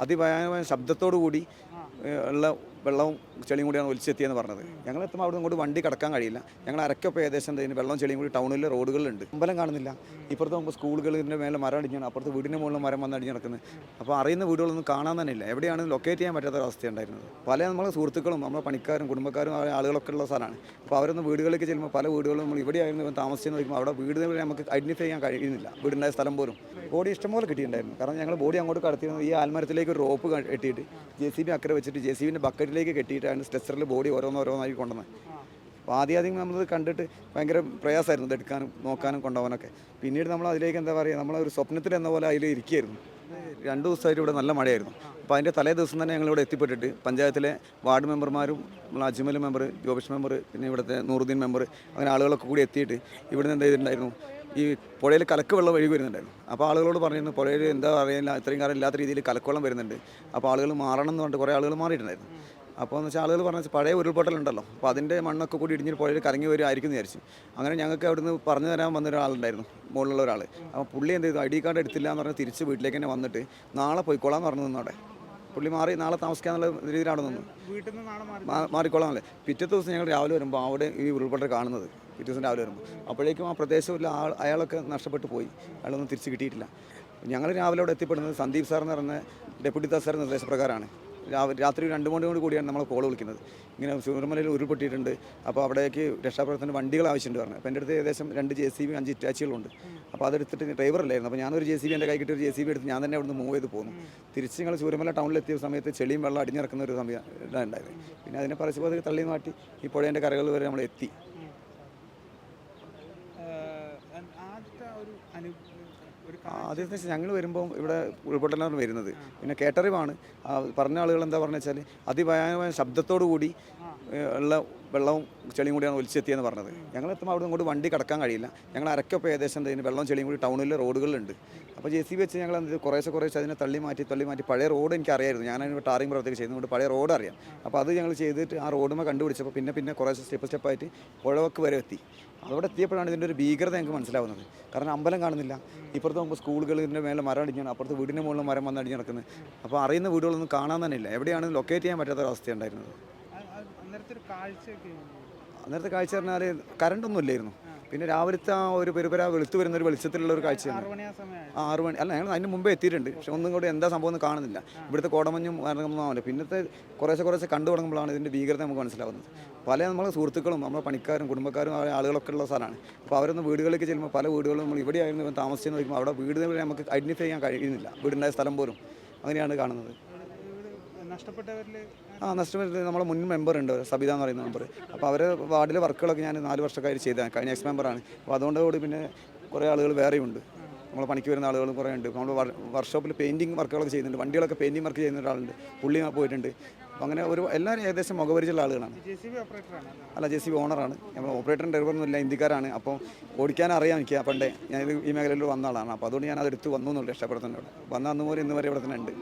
അതിഭയാനമായ ശബ്ദത്തോടു കൂടി ഉള്ള വെള്ളവും ചെളിയും കൂടിയാണ് ഒലിച്ചെത്തിയെന്ന് പറഞ്ഞത്. ഞങ്ങൾ എത്തുമ്പോൾ അവിടെ ഇങ്ങോട്ട് വണ്ടി കടക്കാൻ കഴിയില്ല. ഞങ്ങൾ അരക്കൊപ്പം ഏകദേശം എന്തെങ്കിലും വെള്ളവും ചെളിയും കൂടി ടൗണിലെ റോഡുകളിലുണ്ട്. അമ്പലം കാണുന്നില്ല. ഇപ്പുറത്ത് നമുക്ക് സ്കൂളുകളിന്റെ മേലെ മരം അടിഞ്ഞാണ്. അപ്പുറത്ത് വീടിന്റെ മുകളിൽ മരം വന്ന് അടിഞ്ഞ് നടക്കുന്നത് അപ്പോൾ അറിയുന്ന വീടുകളൊന്നും കാണാൻ തന്നെ ഇല്ല. എവിടെയാണ് ലൊക്കേറ്റ് ചെയ്യാൻ പറ്റാത്ത അവസ്ഥ ഉണ്ടായിരുന്നത് പല നമ്മളെ സുഹൃത്തുക്കളും നമ്മുടെ പണിക്കാരും കുടുംബക്കാരും ആളുകളൊക്കെ ഉള്ള സ്ഥലമാണ്. അപ്പോൾ അവരൊന്ന് വീടുകളിലേക്ക് ചെല്ലുമ്പോൾ പല വീടുകളും നമ്മൾ ഇവിടെയായിരുന്നു താമസിച്ചെന്ന് നോക്കുമ്പോൾ അവിടെ വീട് നമുക്ക് ഐഡന്റിഫൈ ചെയ്യാൻ കഴിയുന്നില്ല. വീടുണ്ടായ സ്ഥലം പോലും. ബോഡി ഇഷ്ടംപോലെ കിട്ടിയിട്ടുണ്ടായിരുന്നു. കാരണം ഞങ്ങൾ ബോഡി അങ്ങോട്ട് കടത്തിയിരുന്നത് ഈ ആൽമരത്തിലേക്ക് ഒരു റോപ്പ് കെട്ടിയിട്ട് ജെ സി ബി അക്കരെ വെച്ചിട്ട് ജെ സി ബിന്റെ ബക്കറ്റിലേക്ക് കെട്ടിയിട്ടാണ് സ്ട്രെച്ചറിൽ ബോഡി ഓരോന്നോരോന്നായി കൊണ്ടുവന്നത്. അപ്പോൾ ആദ്യം ആദ്യം നമ്മളത് കണ്ടിട്ട് ഭയങ്കര പ്രയാസമായിരുന്നു എടുക്കാനും നോക്കാനും കൊണ്ടുപോകാനൊക്കെ. പിന്നീട് നമ്മൾ അതിലേക്ക് എന്താ പറയുക നമ്മളൊരു സ്വപ്നത്തിൽ എന്ന പോലെ അതിൽ ഇരിക്കുകയായിരുന്നു. രണ്ട് ദിവസമായിട്ട് ഇവിടെ നല്ല മഴയായിരുന്നു. അപ്പോൾ അതിന്റെ തലേ ദിവസം തന്നെ ഞങ്ങളിവിടെ എത്തിപ്പെട്ടിട്ട് പഞ്ചായത്തിലെ വാർഡ് മെമ്പർമാരും നമ്മൾ അജ്മൽ മെമ്പർ ജോബിഷ് മെമ്പർ പിന്നെ ഇവിടുത്തെ നൂറുദ്ദീൻ മെമ്പർ അങ്ങനെ ആളുകളൊക്കെ കൂടി എത്തിയിട്ട് ഇവിടുന്ന് എന്ത് ചെയ്തിട്ടുണ്ടായിരുന്നു ഈ പുഴയിൽ കലക്ക് വെള്ളം ഒഴുകി വരുന്നുണ്ടായിരുന്നു. അപ്പോൾ ആളുകളോട് പറഞ്ഞിരുന്നു പുഴയിൽ എന്താ അറിയില്ല ഇത്രയും കാലം ഇല്ലാത്ത രീതിയിൽ കലക്കുവെള്ളം വരുന്നുണ്ട്. അപ്പോൾ ആളുകൾ മാറണം എന്ന് പറഞ്ഞിട്ട് കുറേ ആളുകൾ മാറിയിട്ടുണ്ടായിരുന്നു. അപ്പോൾ എന്ന് വെച്ചാൽ ആളുകൾ പറഞ്ഞാൽ പഴയ ഉരുൾപൊട്ടലുണ്ടല്ലോ. അപ്പോൾ അതിന്റെ മണ്ണൊക്കെ കൂടി ഇടിഞ്ഞ് പുഴയിൽ കറങ്ങി വരുമായിരിക്കും എന്ന് വിചാരിച്ചു. അങ്ങനെ ഞങ്ങൾക്ക് അവിടുന്ന് പറഞ്ഞു തരാൻ വന്ന ഒരാളുണ്ടായിരുന്നു മുകളിലുള്ള ഒരാൾ. അപ്പോൾ പുള്ളി എന്ത് ചെയ്തു? ഐ ഡി കാർഡ് എടുത്തില്ല എന്ന് പറഞ്ഞ് തിരിച്ച് വീട്ടിലേക്ക് തന്നെ വന്നിട്ട് നാളെ പോയിക്കോളാം എന്ന് പറഞ്ഞു നിന്നവിടെ. പുള്ളി മാറി നാളെ താമസിക്കാന്നുള്ള രീതിയിലാണ് നിന്നു വീട്ടിൽ നിന്ന് നാളെ മാറി. മാ- മാറിക്കോളാമല്ലേ പിറ്റേ ദിവസം ഞങ്ങൾ രാവിലെ വരുമ്പോൾ അവിടെ ഈ ഉരുൾപൊട്ടൽ കാണുന്നത്. പിറ്റേ ദിവസം രാവിലെ വരുമ്പോൾ അപ്പോഴേക്കും ആ പ്രദേശമില്ല ആൾ അയാളൊക്കെ നഷ്ടപ്പെട്ടു പോയി. അയാളൊന്നും തിരിച്ച് കിട്ടിയിട്ടില്ല. ഞങ്ങൾ രാവിലെ അവിടെ എത്തിപ്പെടുന്നത് സന്ദീപ് സാർ എന്ന് പറയുന്ന ഡെപ്യൂട്ടി സാറിന്റെ നിർദ്ദേശപ്രകാരമാണ്. രാത്രി രണ്ട് മണിയോട് കൂടിയാണ് നമ്മൾ കോൾ വിളിക്കുന്നത്. ഇങ്ങനെ സൂര്യമലയിൽ ഉരുൾപൊട്ടിയിട്ടുണ്ട്. അപ്പോൾ അവിടേക്ക് രക്ഷാപ്രവർത്തന വണ്ടികൾ ആവശ്യമുണ്ട് പറഞ്ഞു. അപ്പോൾ എന്റെ അടുത്ത് ഏകദേശം രണ്ട് ജെ സി ബി അഞ്ച് ഇറ്റാച്ചുകളുണ്ട്. അപ്പോൾ അതെടുത്തിട്ട് ഡ്രൈവറില്ലായിരുന്നു അപ്പോൾ ഞാനൊരു ജെ സി ബി എന്റെ കൈ ഒരു ജെ സി ബി എടുത്ത് ഞാൻ തന്നെ അവിടുന്ന് മൂവ് ചെയ്ത് പോന്നു. തിരിച്ച് ഞങ്ങൾ ചൂരമല ടൗണിലെത്തിയ സമയത്ത് ചെളിയും വെള്ളം അടിഞ്ഞിറക്കുന്ന ഒരു ഇതാണ് ഉണ്ടായത്. പിന്നെ അതിനെ അത് തള്ളി മാറ്റി ഈ പുഴേന്റെ കരകൾ വരെ നമ്മൾ എത്തി. ആദ്യത്തെ ആദ്യത്തെ ഞങ്ങൾ വരുമ്പോൾ ഇവിടെ ഉൾപ്പെട്ടാണ് വരുന്നത്. പിന്നെ കേട്ടറിവാണ്. പറഞ്ഞ ആളുകൾ എന്താ പറഞ്ഞു വെച്ചാൽ അതിഭയാനമായ ശബ്ദത്തോടു കൂടി ഉള്ള വെള്ളവും ചെളിയും കൂടിയാണ് ഒലിച്ചെത്തിയെന്ന് പറഞ്ഞത്. ഞങ്ങൾ എത്തുമ്പോൾ അവിടെ ഇങ്ങോട്ട് വണ്ടി കടക്കാൻ കഴിയില്ല. ഞങ്ങൾ അരക്കൊപ്പം ഏകദേശം എന്തെങ്കിലും വെള്ളവും ചെളിയും കൂടി ടൗണിലെ റോഡുകളിലുണ്ട്. അപ്പോൾ ജെ സി ബി വെച്ച് ഞങ്ങൾ എന്ത്? കുറേശ്ശെ കുറേശ്ശെ അതിനെ തള്ളി മാറ്റി തള്ളി മാറ്റി പഴയ റോഡ് എനിക്ക് അറിയായിരുന്നു. ഞാൻ അതിന് ടാറിങ് പ്രവർത്തിക്ക് ചെയ്യുന്നതുകൊണ്ട് പഴയ റോഡ് അറിയാം. അപ്പോൾ അത് ഞങ്ങൾ ചെയ്തിട്ട് ആ റോഡുമേ കണ്ടുപിടിച്ചപ്പോൾ പിന്നെ പിന്നെ കുറേശ്ശെ സ്റ്റെപ്പ് സ്റ്റെപ്പായിട്ട് പുഴവക്ക് വരെ എത്തി. അവിടെ എത്തിയപ്പോഴാണ് ഇതിന്റെ ഒരു ഭീകരത ഞങ്ങൾക്ക് മനസ്സിലാവുന്നത്. കാരണം അമ്പലം കാണുന്നില്ല. ഇപ്പുറത്ത് നമുക്ക് സ്കൂളുകളിന്റെ മേലെ മരം അടിഞ്ഞാണ് അപ്പുറത്ത് വീടിന്റെ മുകളിൽ മരം വന്ന് അടിഞ്ഞ് നടക്കുന്നത് അപ്പോൾ അറിയുന്ന വീടുകളൊന്നും കാണാൻ തന്നെ ഇല്ല. എവിടെയാണ് ലൊക്കേറ്റ് ചെയ്യാൻ പറ്റാത്ത ഒരു അവസ്ഥയുണ്ടായിരുന്നത് അത് അത് അന്നേരത്തെ കാഴ്ച പറഞ്ഞാൽ കറണ്ടൊന്നും ഇല്ലായിരുന്നു. പിന്നെ രാവിലത്തെ ആ ഒരു പെരുപര വെളുത്തു വരുന്ന ഒരു വെളിച്ചത്തിലുള്ള ഒരു കാഴ്ചയാണ് ആ ആറ് മണി. അല്ല ഞങ്ങൾ അതിന് മുമ്പേ എത്തിയിട്ടുണ്ട്. പക്ഷെ ഒന്നും കൂടി എന്താ സംഭവം എന്ന് കാണുന്നില്ല. ഇവിടുത്തെ കോടമഞ്ഞും ഇറങ്ങുന്നതാവില്ല പിന്നത്തെ കുറേശ്ശെ കുറേശ്ശെ കണ്ടു തുടങ്ങുമ്പോഴാണ് ഇതിന്റെ ഭീകരത നമുക്ക് മനസ്സിലാവുന്നത്. പല നമ്മളെ സുഹൃത്തുക്കളും നമ്മുടെ പണിക്കാരും കുടുംബക്കാരും ആളുകളൊക്കെ ഉള്ള സ്ഥലമാണ്. അപ്പോൾ അവരൊന്ന് വീടുകളിലേക്ക് ചെല്ലുമ്പോൾ പല വീടുകളും നമ്മൾ ഇവിടെയായിരുന്നു താമസിച്ചെന്ന് വയ്ക്കുമ്പോൾ അവിടെ വീടുകളിൽ നമുക്ക് ഐഡന്റിഫൈ ചെയ്യാൻ കഴിയുന്നില്ല. വീടുണ്ടായ സ്ഥലം പോലും അങ്ങനെയാണ് കാണുന്നത്. ആ നഷ്ടപ്പെട്ട നമ്മളെ മുൻ മെമ്പർ ഉണ്ട് സബിത എന്ന് പറയുന്ന മെമ്പർ അപ്പോൾ അവർ വാർഡിലെ വർക്കുകളൊക്കെ ഞാൻ നാല് വർഷക്കാർ ചെയ്തതാണ് കഴിഞ്ഞ എക്സ് മെമ്പറാണ് അപ്പോൾ അതുകൊണ്ടുകൂടി പിന്നെ കുറേ ആളുകൾ വേറെയുണ്ട് നമ്മൾ പണിക്ക് വരുന്ന ആളുകളും കുറേ ഉണ്ട്. നമ്മൾ വർക്ക്ഷോപ്പിൽ പെയിന്റിങ് വർക്കുകളൊക്കെ ചെയ്യുന്നുണ്ട്. വണ്ടികളൊക്കെ പെയിന്റിങ് വർക്ക് ചെയ്യുന്ന ഒരാളുണ്ട്. പുള്ളി പോയിട്ടുണ്ട്. അപ്പോൾ അങ്ങനെ ഒരു എല്ലാവരും ഏകദേശം മുഖപരിചയമുള്ള ആളുകളാണ്. അല്ല ജെ സി ബി ഓണറാണ് നമ്മൾ ഓപ്പറേറ്ററും ഡ്രൈവറൊന്നും ഇല്ല ഹിന്ദിക്കാരാണ് അപ്പോൾ ഓടിക്കാൻ അറിയാം എനിക്ക് പണ്ടേ. ഞാനിത് ഈ മേഖലയിൽ വന്ന ആളാണ്. അപ്പോൾ അതുകൊണ്ട് ഞാൻ അതെടുത്ത് വന്നു എന്നുള്ളൂ രക്ഷപ്പെടുത്തുന്നുണ്ട് വന്ന അന്ന് പോലെ ഇന്ന് വരെ ഇവിടെ തന്നെ ഉണ്ട്.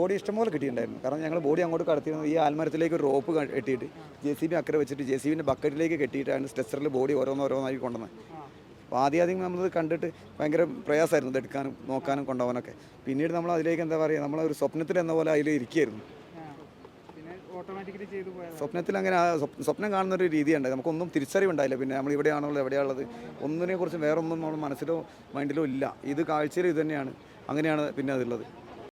ബോഡി ഇഷ്ടംപോലെ കിട്ടിയിട്ടുണ്ടായിരുന്നു. കാരണം ഞങ്ങൾ ബോഡി അങ്ങോട്ട് കടത്തിയിരുന്നു ഈ ആൽമരത്തിലേക്ക് ഒരു റോപ്പ് കെട്ടിയിട്ട് ജെ സി ബി അക്കരെ വെച്ചിട്ട് ജെ സി ബിന്റെ ബക്കറ്റിലേക്ക് കെട്ടിയിട്ടാണ് സ്ട്രെസ്സറിൽ ബോഡി ഓരോന്നോരോന്നായി കൊണ്ടുവന്നത്. അപ്പോൾ ആദ്യം ആദ്യം നമ്മളത് കണ്ടിട്ട് ഭയങ്കര പ്രയാസമായിരുന്നു ഇതെടുക്കാനും നോക്കാനും കൊണ്ടുപോകാനൊക്കെ. പിന്നീട് നമ്മൾ അതിലേക്ക് എന്താ പറയുക നമ്മളൊരു സ്വപ്നത്തിൽ എന്ന പോലെ അതിൽ ഇരിക്കുകയായിരുന്നു സ്വപ്നത്തിൽ അങ്ങനെ സ്വപ്നം കാണുന്ന ഒരു രീതിയുണ്ട്. നമുക്കൊന്നും തിരിച്ചറിവുണ്ടായില്ല. പിന്നെ നമ്മൾ ഇവിടെയാണുള്ളത് എവിടെയാണുള്ളത്? ഒന്നിനെ കുറിച്ച് വേറൊന്നും നമ്മൾ മനസ്സിലോ മൈൻഡിലോ ഇല്ല. ഇത് കാഴ്ചയിൽ ഇത് തന്നെയാണ്. അങ്ങനെയാണ് പിന്നെ അതുള്ളത്